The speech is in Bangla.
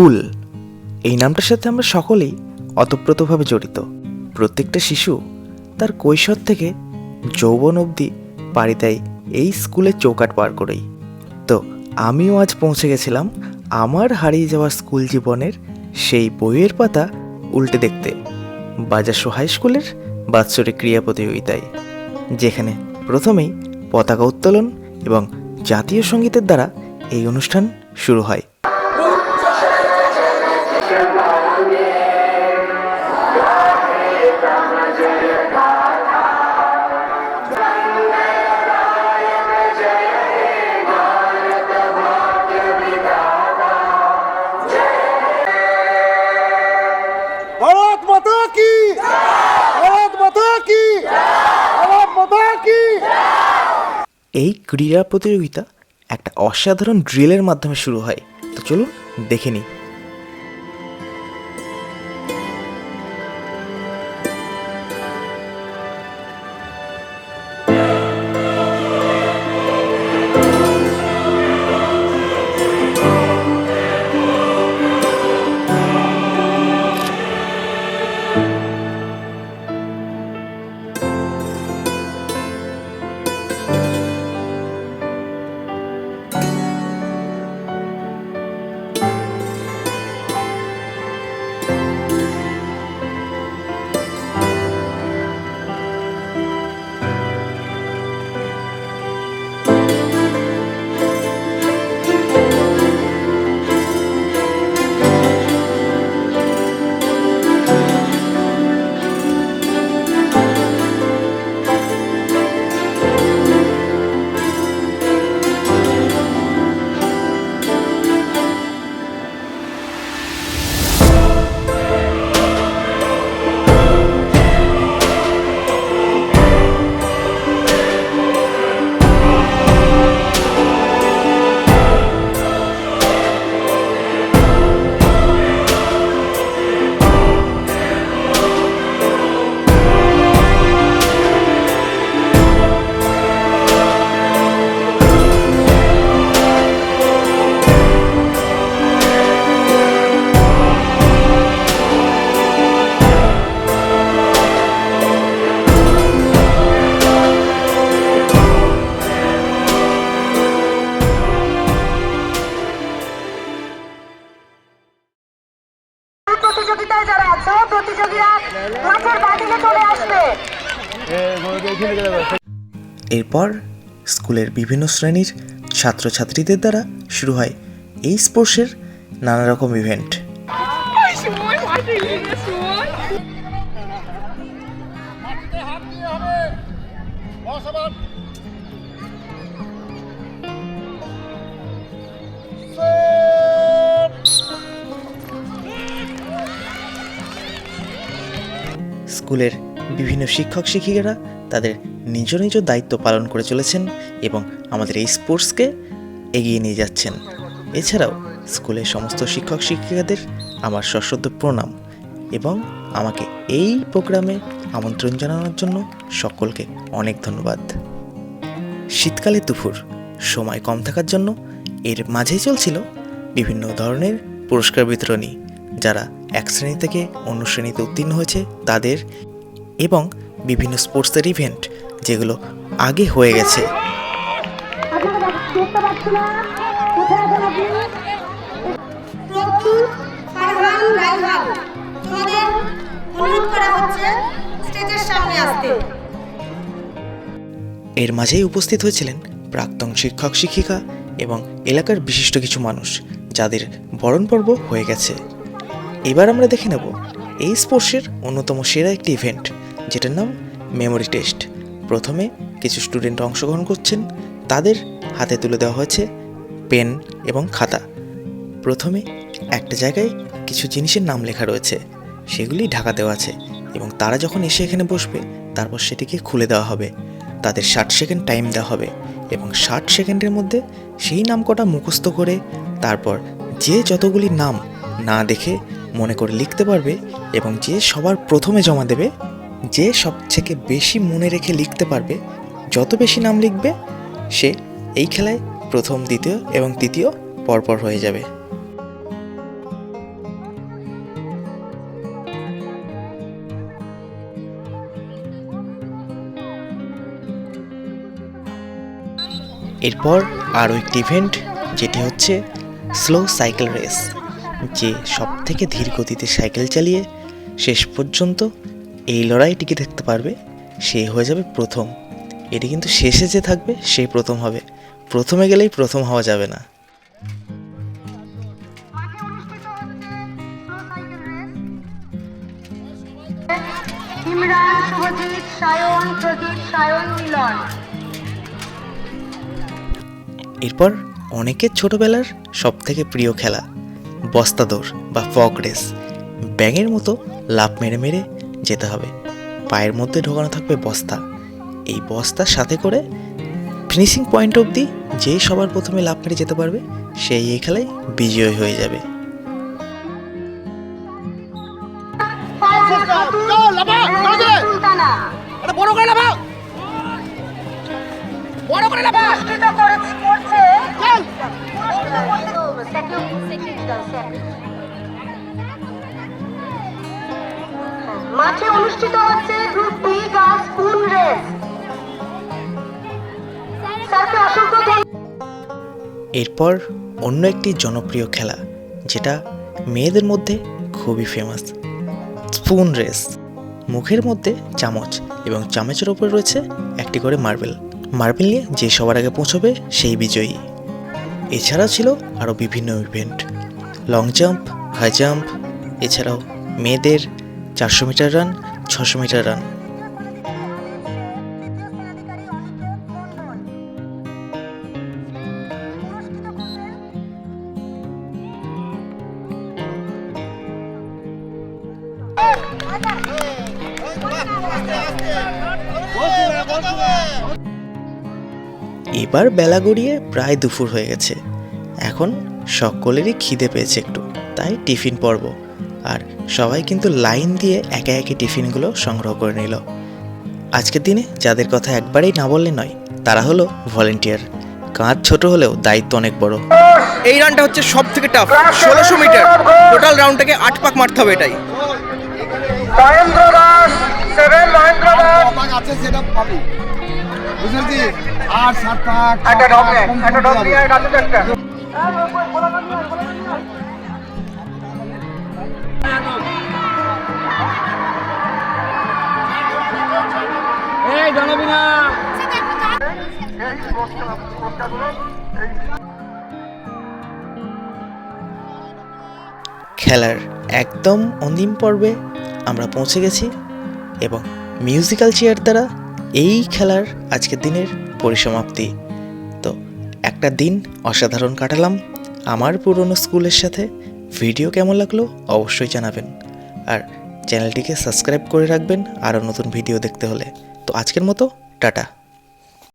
স্কুল। এই নামটার সাথে আমরা সকলেই অতপ্রতভাবে জড়িত। প্রত্যেকটা শিশু তার কৈশোর থেকে যৌবন অবধি পাড়ি দেয় এই স্কুলের চৌকাট পার করেই। তো আমিও আজ পৌঁছে গেছিলাম আমার হারিয়ে যাওয়া স্কুল জীবনের সেই বইয়ের পাতা উল্টে দেখতে। বাজাসো হাই স্কুলের বাৎসরিক ক্রিয়া প্রতিযোগিতায় যেখানে প্রথমেই পতাকা উত্তোলন এবং জাতীয় সঙ্গীতের দ্বারা এই অনুষ্ঠান শুরু হয়। এই ক্রীড়া প্রতিযোগিতা একটা অসাধারণ ড্রিলের মাধ্যমে শুরু হয়। তো চলুন দেখে নিই। এরপর স্কুলের বিভিন্ন শ্রেণির ছাত্রছাত্রীদের দ্বারা শুরু হয় এই স্পোর্টসের নানা রকম ইভেন্ট। স্কুলের বিভিন্ন শিক্ষক শিক্ষিকারা তাদের নিজ নিজ দায়িত্ব পালন করে চলেছেন এবং আমাদের এই স্পোর্টসকে এগিয়ে নিয়ে যাচ্ছেন। এছাড়াও স্কুলের সমস্ত শিক্ষক শিক্ষিকাদের আমার সশ্রদ্ধ প্রণাম এবং আমাকে এই প্রোগ্রামে আমন্ত্রণ জানানোর জন্য সকলকে অনেক ধন্যবাদ। শীতকালে দুপুর, সময় কম থাকার জন্য এর মাঝেই চলছিল বিভিন্ন ধরনের পুরস্কার বিতরণী, যারা এক শ্রেণি থেকে অন্য শ্রেণীতে উত্তীর্ণ হয়েছে তাদের এবং বিভিন্ন স্পোর্টসের ইভেন্ট যেগুলো আগে হয়ে গেছে। এর মাঝেই উপস্থিত হয়েছিলেন প্রাক্তন শিক্ষক, শিক্ষিকা এবং এলাকার বিশিষ্ট কিছু মানুষ যাদের বরণ পর্ব হয়ে গেছে। এবার আমরা দেখে নেব এই স্পোর্টসের অন্যতম সেরা একটি ইভেন্ট। যেটার নাম মেমোরি টেস্ট প্রথমে কিছু স্টুডেন্ট অংশগ্রহণ করছেন। তাদের হাতে তুলে দেওয়া হয়েছে পেন এবং খাতা। প্রথমে একটা জায়গায় কিছু জিনিসের নাম লেখা রয়েছে। সেগুলি ঢাকা দেওয়া আছে এবং তারা যখন এসে এখানে বসবে, তারপর সেটিকে খুলে দেওয়া হবে। তাদের ষাট সেকেন্ড টাইম দেওয়া হবে এবং ষাট সেকেন্ডের মধ্যে সেই নাম কটা মুখস্থ করে তারপর যে যতগুলি নাম না দেখে মনে করে লিখতে পারবে এবং যে সবার প্রথমে জমা দেবে যে সব থেকে বেশি মনে রেখে লিখতে পারবে, যত বেশি নাম লিখবে, সে এই খেলায় প্রথম, দ্বিতীয় এবং তৃতীয় পরপর হয়ে যাবে। এরপর আরও একটি ইভেন্ট যেটি হচ্ছে স্লো সাইকেল রেস যে সব থেকে ধীর গতিতে সাইকেল চালিয়ে শেষ পর্যন্ত এই লড়াইটিকে দেখতে পারবে? সে হয়ে যাবে প্রথম। এটি কিন্তু শেষে যে থাকবে সে প্রথম হবে। প্রথমে গেলেই প্রথম হওয়া যাবে না। ইমরান শুভজিৎ সায়ন প্রদীপ সায়ন মিলন। এরপর অনেকের ছোটবেলার সব থেকে প্রিয় খেলা বস্তা দৌড় বা ফক রেস। ব্যাঙের মতো লাফ মেরে মেরে যেতে হবে পায়ের মধ্যে ঢোকানো থাকবে বস্তা এই বস্তার সাথে করে ফিনিশিং পয়েন্ট অবধি যে সবার প্রথমে লাফ মেরে যেতে পারবে সেই এই খেলায় বিজয়ী হয়ে যাবে বড় করে বড় করে অনুষ্ঠিত করেছে অনুষ্ঠিত হচ্ছে গ্রুপ বি গার্লস রেস। এরপর অন্য একটি জনপ্রিয় খেলা, যেটা মেয়েদের মধ্যে খুবই ফেমাস স্পুন রেস মুখের মধ্যে চামচ এবং চামচের ওপর রয়েছে একটি করে মার্বেল মার্বেল নিয়ে যে সবার আগে পৌঁছবে সেই বিজয়ী। এছাড়া ছিল আরও বিভিন্ন event long jump high jump এছাড়াও মেয়েদের চারশো মিটার রান ছশো মিটার রান। এবার বেলা গড়িয়ে প্রায় দুপুর হয়ে গেছে। এখন সকলেরই খিদে পেয়েছে একটু, তাই টিফিন পর্ব। আর সবাই কিন্তু লাইন দিয়ে একে একে টিফিনগুলো সংগ্রহ করে নিল। আজকের দিনে যাদের কথা একবারেই না বললে নয় তারা হলো ভলেন্টিয়ার। কাঁধ ছোট হলেও দায়িত্ব অনেক বড়। এই রানটা হচ্ছে সব থেকে টাফ ষোলোশো মিটার। টোটাল রাউন্ডটাকে আট পাক মারতে হবে এটাই। মহেন্দ্র দিয়ে কাছে একটা খেলার একদম অন্তিম পর্বে আমরা পৌঁছে গেছি এবং মিউজিক্যাল চেয়ার দ্বারা এই খেলার আজকের দিনের পরিসমাপ্তি। তো একটা দিন অসাধারণ কাটালাম। আমার পুরনো স্কুলের সাথে ভিডিও কেমন লাগল অবশ্যই জানাবেন। আর চ্যানেলটিকে সাবস্ক্রাইব করে রাখবেন আরও নতুন ভিডিও দেখতে হলে। তো আজকের মতো টাটা।